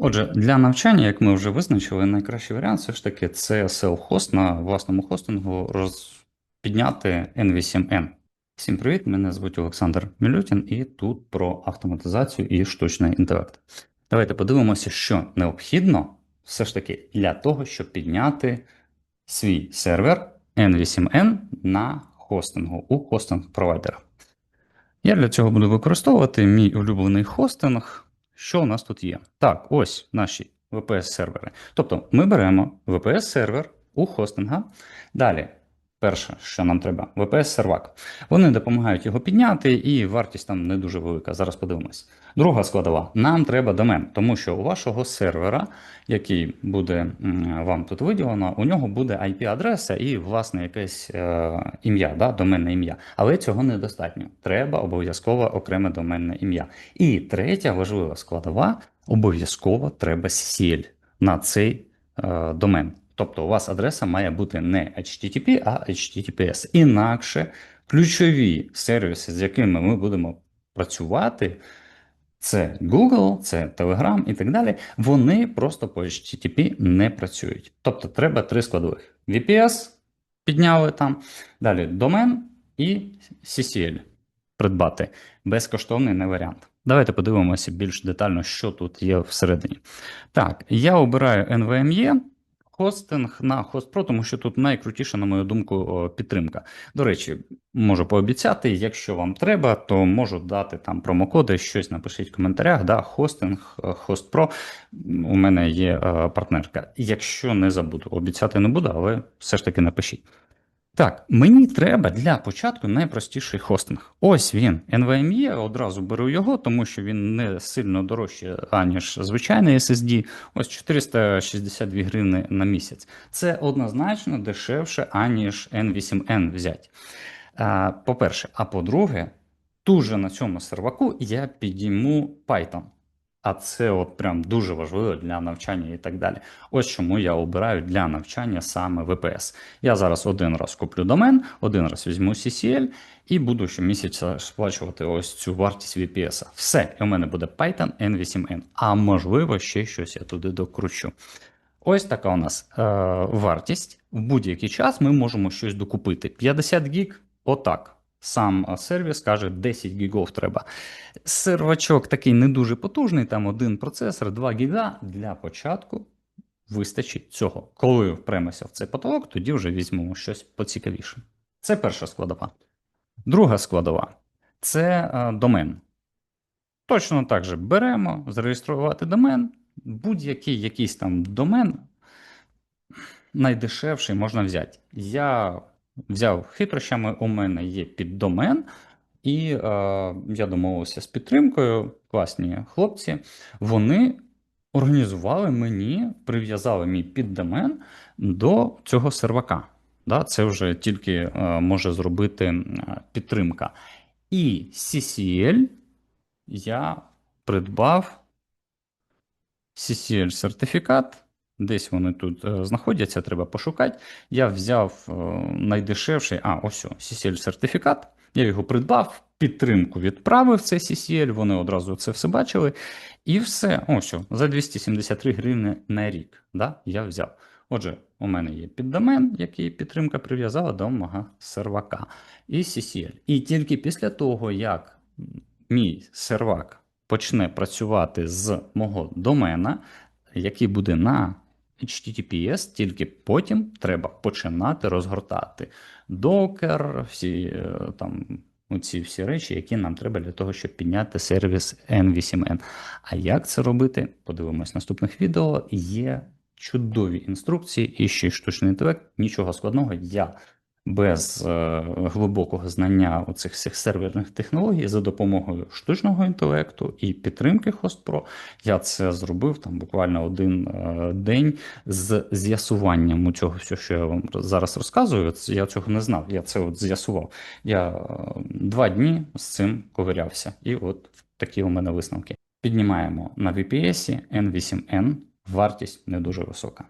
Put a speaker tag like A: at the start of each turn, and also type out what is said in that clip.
A: Отже, для навчання, як ми вже визначили, найкращий варіант все ж таки це self-host на власному хостингу роз... підняти N8N. Всім привіт! Мене звуть Олександр Мілютін, і тут про автоматизацію і штучний інтелект. Давайте подивимося, що необхідно все ж таки для того, щоб підняти свій сервер N8N на хостингу у хостинг провайдера. Я для цього буду використовувати мій улюблений хостинг. Що у нас тут є? Так, ось наші VPS-сервери. Тобто ми беремо VPS-сервер у хостинга. Далі, перше, що нам треба, VPS-сервак. Вони допомагають його підняти, і вартість там не дуже велика. Зараз подивимось. Друга складова: нам треба домен, тому що у вашого сервера, який буде вам тут виділено, у нього буде IP-адреса і, власне, якесь е, ім'я, да, доменне ім'я. Але цього недостатньо. Треба обов'язково окреме доменне ім'я. І третя важлива складова: обов'язково треба CL на цей е, домен. Тобто у вас адреса має бути не HTTP, а HTTPS. Інакше ключові сервіси, з якими ми будемо працювати, це Google, це Telegram і так далі, вони просто по HTTP не працюють. Тобто треба три складових: VPS підняли там, далі домен і CCL придбати. Безкоштовний не варіант. Давайте подивимося більш детально, що тут є всередині. Так, я обираю NVMe. Хостинг на хостпро, тому що тут найкрутіша, на мою думку, підтримка. До речі, можу пообіцяти, якщо вам треба, то можу дати там промокоди, щось напишіть в коментарях. Да, Хостинг, хостпро. У мене є е, партнерка. Якщо не забуду, обіцяти не буду, але все ж таки напишіть. Так, мені треба для початку найпростіший хостинг. Ось він, NVMe, одразу беру його, тому що він не сильно дорожчий, аніж звичайний SSD. Ось 462 гривни на місяць. Це однозначно дешевше, аніж N8N взять. По-перше, а по-друге, тут же на цьому серваку я підійму Python. А це от прям дуже важливо для навчання і так далі. Ось чому я обираю для навчання саме VPS. Я зараз один раз куплю домен, один раз візьму CCL і буду щомісяця сплачувати ось цю вартість VPS. Все, і у мене буде Python N8N. А можливо, ще щось я туди докручу. Ось така у нас е, вартість. В будь-який час ми можемо щось докупити. 50 гіг, отак. Сам сервіс каже, 10 гігов треба. Сервачок такий не дуже потужний, там один процесор, 2 гіга. Для початку вистачить цього. Коли впремося в цей потолок, тоді вже візьмемо щось поцікавіше. Це перша складова. Друга складова це е, домен. Точно так же беремо, зареєструвати домен, будь-який якийсь там домен найдешевший можна взяти. Я взяв хитрощами, у мене є піддомен, і е, я домовився з підтримкою, класні хлопці. Вони організували мені, прив'язали мій піддомен до цього сервака. Да, Це вже тільки е, може зробити підтримка. І CCL я придбав CCL сертифікат. Десь вони тут е, знаходяться, треба пошукати. Я взяв е, найдешевший, а, ось, CCL сертифікат. Я його придбав, підтримку відправив цей CCL, вони одразу це все бачили. І все, ось, за 273 гривни на рік. Да, Я взяв. Отже, у мене є піддомен, який підтримка прив'язала до мого сервака. І CCL. І тільки після того, як мій сервак почне працювати з мого домена, який буде на HTTPS, тільки потім треба починати розгортати докер, всі е, там оці всі речі, які нам треба для того, щоб підняти сервіс N8N. А як це робити? Подивимось в наступних відео. Є чудові інструкції і ще й штучний інтелект. Нічого складного. Я без е, глибокого знання оцих всіх серверних технологій за допомогою штучного інтелекту і підтримки HostPro, я це зробив там буквально один е, день з з'ясуванням у цього всього, що я вам зараз розказую. Я цього не знав. Я це от з'ясував. Я е, два дні з цим ковирявся, і от такі у мене висновки. Піднімаємо на VPS N8N, вартість не дуже висока.